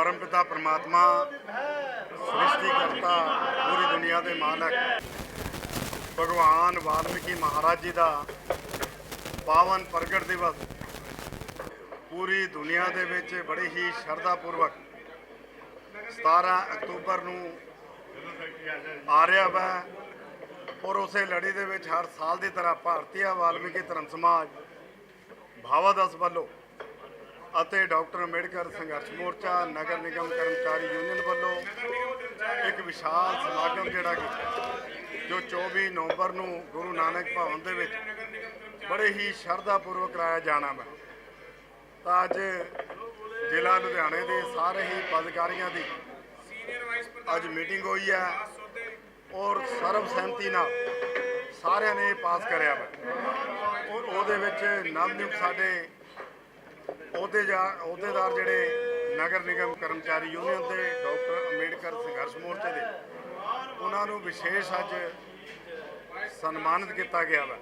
ਪਰਮਪਿਤਾ ਸ੍ਰਿਸ਼ਟੀ ਕਰਤਾ ਪੂਰੀ ਦੁਨੀਆ ਦੇ ਮਾਲਕ, ਭਗਵਾਨ ਵਾਲਮੀਕੀ ਮਹਾਰਾਜ ਜੀ ਦਾ ਪਾਵਨ ਪ੍ਰਗਟ ਦਿਵਸ, ਪੂਰੀ ਦੁਨੀਆ ਦੇ ਵਿੱਚ ਬੜੀ ਹੀ ਸ਼ਰਧਾ ਪੂਰਵਕ 17 ਅਕਤੂਬਰ ਨੂੰ ਆ ਰਿਹਾ ਵਾ ਔਰ ਉਸੇ ਲੜੀ ਦੇ ਵਿੱਚ ਹਰ ਸਾਲ ਦੀ ਤਰ੍ਹਾਂ ਭਾਰਤੀ ਵਾਲਮੀਕੀ ਧਰਮ ਸਮਾਜ ਭਾਵਾਦਸ ਵੱਲੋਂ ਅਤੇ ਡਾਕਟਰ ਅੰਬੇਡਕਰ ਸੰਘਰਸ਼ ਮੋਰਚਾ, ਨਗਰ ਨਿਗਮ ਕਰਮਚਾਰੀ ਯੂਨੀਅਨ ਵੱਲੋਂ ਇੱਕ ਵਿਸ਼ਾਲ ਸਮਾਗਮ ਜਿਹੜਾ ਕਿ ਜੋ 24 ਨਵੰਬਰ ਨੂੰ ਗੁਰੂ ਨਾਨਕ ਭਵਨ ਦੇ ਵਿੱਚ ਬੜੇ ਹੀ ਸ਼ਰਧਾ ਪੂਰਵਕ ਕਰਾਇਆ ਜਾਣਾ ਵਾ। ਤਾਂ ਅੱਜ ਜ਼ਿਲ੍ਹਾ ਲੁਧਿਆਣੇ ਦੇ ਸਾਰੇ ਹੀ ਪਦਕਾਰੀਆਂ ਦੀ ਅੱਜ ਮੀਟਿੰਗ ਹੋਈ ਹੈ ਔਰ ਸਰਬ ਸਹਿਮਤੀ ਨਾਲ ਸਾਰਿਆਂ ਨੇ ਪਾਸ ਕਰਿਆ ਵਾ। ਔਰ ਉਹਦੇ ਵਿੱਚ ਨਵਨਿਯੁਕਤ ਸਾਡੇ ਅਹੁਦੇਦਾਰ ਅਹੁਦੇਦਾਰ ਜਿਹੜੇ ਨਗਰ ਨਿਗਮ ਕਰਮਚਾਰੀ ਯੂਨੀਅਨ ਦੇ ਡਾਕਟਰ ਅੰਬੇਡਕਰ ਸੰਘਰਸ਼ ਮੋਰਚੇ ਦੇ ਉਹਨਾਂ ਨੂੰ ਵਿਸ਼ੇਸ਼ ਅੱਜ ਸਨਮਾਨਿਤ ਕੀਤਾ ਗਿਆ ਵਾ।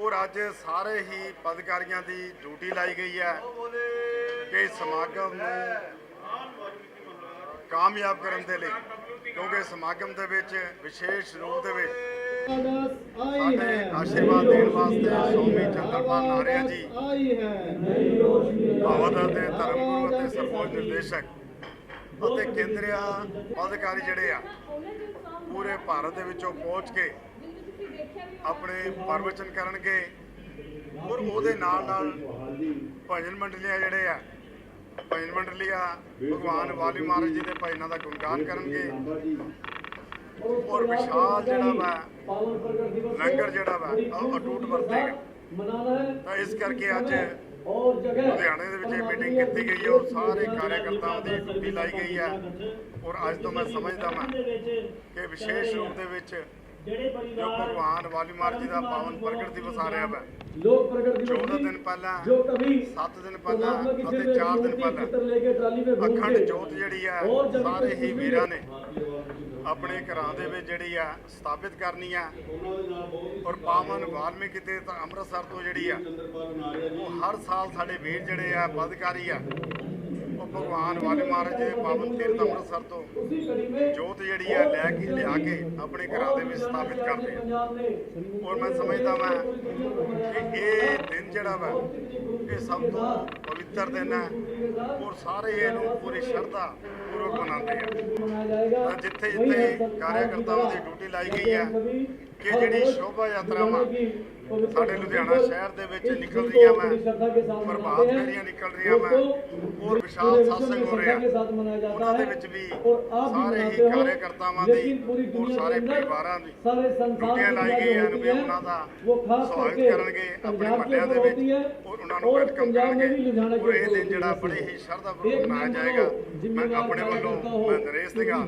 ਔਰ ਅੱਜ ਸਾਰੇ ਹੀ ਪਦਕਾਰੀਆਂ ਦੀ ਡਿਊਟੀ ਲਾਈ ਗਈ ਹੈ ਕਿ ਸਮਾਗਮ ਨੂੰ ਕਾਮਯਾਬ ਕਰਨ ਦੇ ਲਈ ਕਿਉਂਕਿ ਸਮਾਗਮ ਦੇ ਵਿੱਚ ਵਿਸ਼ੇਸ਼ ਰੂਪ ਦੇ ਵਿੱਚ ਸਾਡੇ ਆਸ਼ੀਰਵਾਦ ਦੇਣ ਵਾਸਤੇ ਸੌਮੇ ਸਲਮਾਨ ਲਾਰਿਆ ਜੀ। ਭਾਵਨਾ ਦੇ ਧਰਮ ਗੁਰੂ ਅਤੇ ਸਰਪੰਚ ਨਿਰਦੇਸ਼ਕ ਅਤੇ ਕੇਂਦਰੀ ਅਧਿਕਾਰੀ ਜਿਹੜੇ ਆ, ਪੂਰੇ ਭਾਰਤ ਦੇ ਵਿੱਚੋਂ ਪਹੁੰਚ ਕੇ ਆਪਣੇ ਪਰਵਚਨ ਕਰਨਗੇ ਔਰ ਉਹਦੇ ਨਾਲ ਨਾਲ ਭਜਨ ਮੰਡਲੀਆਂ ਜਿਹੜੇ ਆ, ਭਜਨ ਮੰਡਲੀਆਂ ਭਗਵਾਨ ਵਾਲੀ ਮਹਾਰਾਜ ਜੀ ਦੇ ਭਜਨਾਂ ਦਾ ਗੁਣਗਾਨ ਕਰਨਗੇ। ਔਰ ਵਿਸ਼ਾਲ ਜਿਹੜਾ ਵਾ ਲੰਗਰ ਜਿਹੜਾ ਵਾ, ਉਹ ਅਟੂਟ ਵਰਤੇਗਾ। ਮਨਾਣਾ ਹੈ। ਇਸ ਕਰਕੇ ਅੱਜ ਲੁਧਿਆਣੇ ਦੇ ਵਿੱਚ ਇਹ ਮੀਟਿੰਗ ਕੀਤੀ ਗਈ ਹੈ। ਔਰ ਸਾਰੇ ਕਾਰਜਕਰਤਾਵਾਂ ਦੀ ਡਿਊਟੀ ਲਾਈ ਗਈ ਹੈ। ਔਰ ਅੱਜ ਤੋਂ ਮੈਂ ਸਮਝਦਾ ਹਾਂ ਕਿ ਵਿਸ਼ੇਸ਼ ਰੂਪ ਦੇ ਵਿੱਚ ਜਿਹੜੇ ਪਰਿਵਾਰ ਜੋ ਭਗਵਾਨ ਵਾਲੀ ਮਾਰ ਜੀ ਦਾ ਪਾਵਨ ਪ੍ਰਗਟ ਦਿਵਸ ਆ ਰਿਹਾ ਹੈ ਲੋਕ ਪ੍ਰਗਟ ਦਿਵਸ 14 ਦਿਨ ਪਹਿਲਾਂ ਜੋ ਕਵੀ 7 ਦਿਨ ਪਹਿਲਾਂ ਅਤੇ 4 ਦਿਨ ਪਹਿਲਾਂ ਅਖੰਡ ਜੋਤ ਜਿਹੜੀ ਹੈ ਸਾਰੇ ਹੀ ਵੀਰਾਂ ਨੇ। ਆਪਣੇ ਘਰਾਂ ਦੇ ਵਿੱਚ ਜਿਹੜੀ ਆ ਸਥਾਪਿਤ ਕਰਨੀ ਆ ਔਰ ਪਾਵਨ ਵਾਲਮੀਕੀ ਤੇ ਤਾਂ ਅੰਮ੍ਰਿਤਸਰ ਤੋਂ ਜਿਹੜੀ ਆ, ਉਹ ਹਰ ਸਾਲ ਸਾਡੇ ਵੀਰ ਜਿਹੜੇ ਆ ਪਦਕਾਰੀ ਆ ਭਗਵਾਨ ਵਾਲੇ ਮਹਾਰਾਜ ਜੀ ਪਾਵਨ ਤੀਰਥ ਅੰਮ੍ਰਿਤਸਰ ਤੋਂ ਜੋਤ ਜਿਹੜੀ ਹੈ ਲੈ ਕੇ, ਲਿਆ ਕੇ ਆਪਣੇ ਘਰਾਂ ਦੇ ਵਿੱਚ ਸਥਾਪਿਤ ਕਰਦੇ ਆ। ਔਰ ਮੈਂ ਸਮਝਦਾ ਮੈਂ ਕਿ ਇਹ ਦਿਨ ਜਿਹੜਾ ਵਾ, ਇਹ ਸਭ ਤੋਂ ਪਵਿੱਤਰ ਦਿਨ ਹੈ ਔਰ ਸਾਰੇ ਇਹਨੂੰ ਪੂਰੀ ਸ਼ਰਧਾ ਪੂਰਵਕ ਮਨਾਉਂਦੇ ਆ। ਜਿੱਥੇ ਜਿੱਥੇ ਕਾਰਿਆਕਰਤਾਵਾਂ ਦੀ ਡਿਊਟੀ ਲਾਈ ਗਈ ਹੈ, ਕਿ ਜਿਹੜੀ ਸ਼ੋਭਾ ਯਾਤਰਾ ਵਾ ਸਾਡੇ ਲੁਧਿਆਣਾ ਸ਼ਹਿਰ ਦੇ ਵਿੱਚ ਨਿਕਲ ਰਹੀਆਂ ਵਾ ਪ੍ਰਭਾਤ ਫੇਰੀਆਂ ਨਿਕਲ ਰਹੀਆਂ ਵਾ ਔਰ ਵਿਸ਼ਾਲ satsang ਹੋ ਰਿਹਾ। ਉਹਨਾਂ ਦੇ ਵਿੱਚ ਵੀ ਸਾਰੇ ਹੀ ਕਾਰਜਕਰਤਾਵਾਂ ਦੀ ਔਰ ਸਾਰੇ ਪਰਿਵਾਰਾਂ ਦੀ ਡਿਊਟੀਆਂ ਲਾਈ ਗਈਆਂ ਵੀ ਉਹਨਾਂ ਦਾ ਸਵਾਗਤ ਕਰਨਗੇ ਆਪਣੇ ਮਹੱਲਿਆਂ ਦੇ ਵਿੱਚ ਔਰ ਉਹਨਾਂ ਨੂੰ ਵੈਲਕਮ ਕਰਨਗੇ। ਔਰ ਇਹ ਦਿਨ ਜਿਹੜਾ ਬੜੇ ਹੀ ਸ਼ਰਧਾ ਪੂਰਵਕ ਮਨਾਇਆ ਜਾਏਗਾ। ਮੈਂ ਆਪਣੇ ਵੱਲੋਂ ਮੈਂ ਨਰੇਸ਼ ਸਿੰਘਾ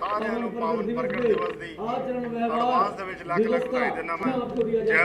ਸਾਰਿਆਂ ਨੂੰ ਪਾਵਨ ਪ੍ਰਗਟ ਦਿਵਸ ਦੀ ਐਡਵਾਂਸ ਦੇ ਵਿੱਚ ਲੱਖ ਲੱਖ ਵਧਾਈ ਦਿੰਦਾ ਮੈਂ। ਜੈ